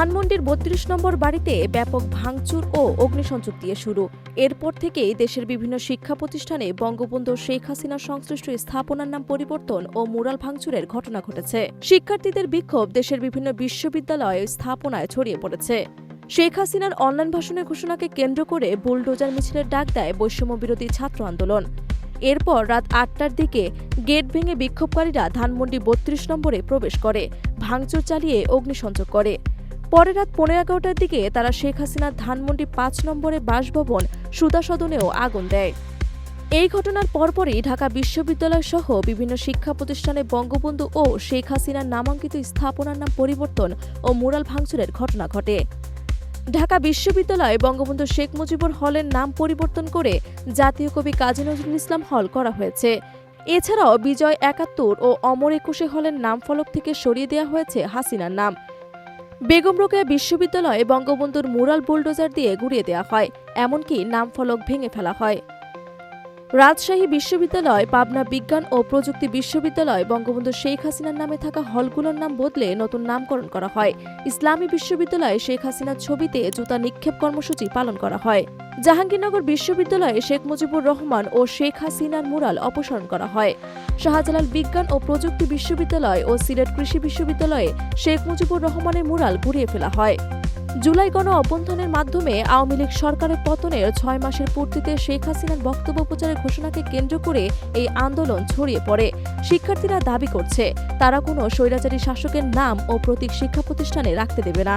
ধানমন্ডির বত্রিশ নম্বর বাড়িতে ব্যাপক ভাঙচুর ও অগ্নিসংযোগ দিয়ে শুরু। এরপর থেকেই দেশের বিভিন্ন শিক্ষা প্রতিষ্ঠানে বঙ্গবন্ধু শেখ হাসিনা সংশ্লিষ্ট স্থাপনার নাম পরিবর্তন ও মুরাল ভাঙচুরের ঘটনা ঘটেছে। শিক্ষার্থীদের বিক্ষোভ দেশের বিভিন্ন বিশ্ববিদ্যালয় স্থাপনায় ছড়িয়ে পড়েছে। শেখ হাসিনার অনলাইন ভাষণের ঘোষণাকে কেন্দ্র করে বুলডোজার মিছিলের ডাক দেয় বৈষম্য বিরোধী ছাত্র আন্দোলন। এরপর রাত আটটার দিকে গেট ভেঙে বিক্ষোভকারীরা ধানমন্ডি বত্রিশ নম্বরে প্রবেশ করে, ভাঙচুর চালিয়ে অগ্নিসংযোগ করে। পরে রাত পনেরো এগারোটার দিকে তারা শেখ হাসিনার ধানমন্ডি পাঁচ নম্বরে বাসভবন সুদা সদনেও আগুন দেয়। এই ঘটনার পরপরই ঢাকা বিশ্ববিদ্যালয় সহ বিভিন্ন শিক্ষা প্রতিষ্ঠানে বঙ্গবন্ধু ও শেখ হাসিনার নামাঙ্কিত স্থাপনার নাম পরিবর্তন ও মুরাল ভাঙচুরের ঘটনা ঘটে। ঢাকা বিশ্ববিদ্যালয়ে বঙ্গবন্ধু শেখ মুজিবুর হলের নাম পরিবর্তন করে জাতীয় কবি কাজী নজরুল ইসলাম হল করা হয়েছে। এছাড়াও বিজয় একাত্তর ও অমর একুশে হলের নাম ফলক থেকে সরিয়ে দেওয়া হয়েছে হাসিনার নাম। বেগম রোকেয়া বিশ্ববিদ্যালয়ে বঙ্গবন্ধুর মুরাল বুলডোজার দিয়ে গুড়িয়ে দেওয়া হয়, এমনকি নাম ফলক ভেঙে ফেলা হয়। রাজশাহী বিশ্ববিদ্যালয়, পাবনা বিজ্ঞান ও প্রযুক্তি বিশ্ববিদ্যালয় বঙ্গবন্ধু শেখ হাসিনার নামে থাকা হলগুলোর নাম বদলে নতুন নামকরণ করা হয়। ইসলামী বিশ্ববিদ্যালয়ে শেখ হাসিনার ছবিতে জুতা নিক্ষেপ কর্মসূচি পালন করা হয়। জাহাঙ্গীরনগর বিশ্ববিদ্যালয়ে শেখ মুজিবুর রহমান ও শেখ হাসিনার মুরাল অপসারণ করা হয়। শাহজালাল বিজ্ঞান ও প্রযুক্তি বিশ্ববিদ্যালয় ও সিলেট কৃষি বিশ্ববিদ্যালয়ে শেখ মুজিবুর রহমানের মুরাল ঘুরিয়ে ফেলা হয়। জুলাই গণ অভ্যন্থনের মাধ্যমে আওয়ামী লীগ সরকারের পতনের ছয় মাসের পূর্তিতে শেখ হাসিনার বক্তব্য প্রচারের ঘোষণাকে কেন্দ্র করে এই আন্দোলন ছড়িয়ে পড়ে। শিক্ষার্থীরা দাবি করছে, তারা কোনো স্বৈরাচারী শাসকের নাম ও প্রতীক শিক্ষা প্রতিষ্ঠানে রাখতে দেবে না।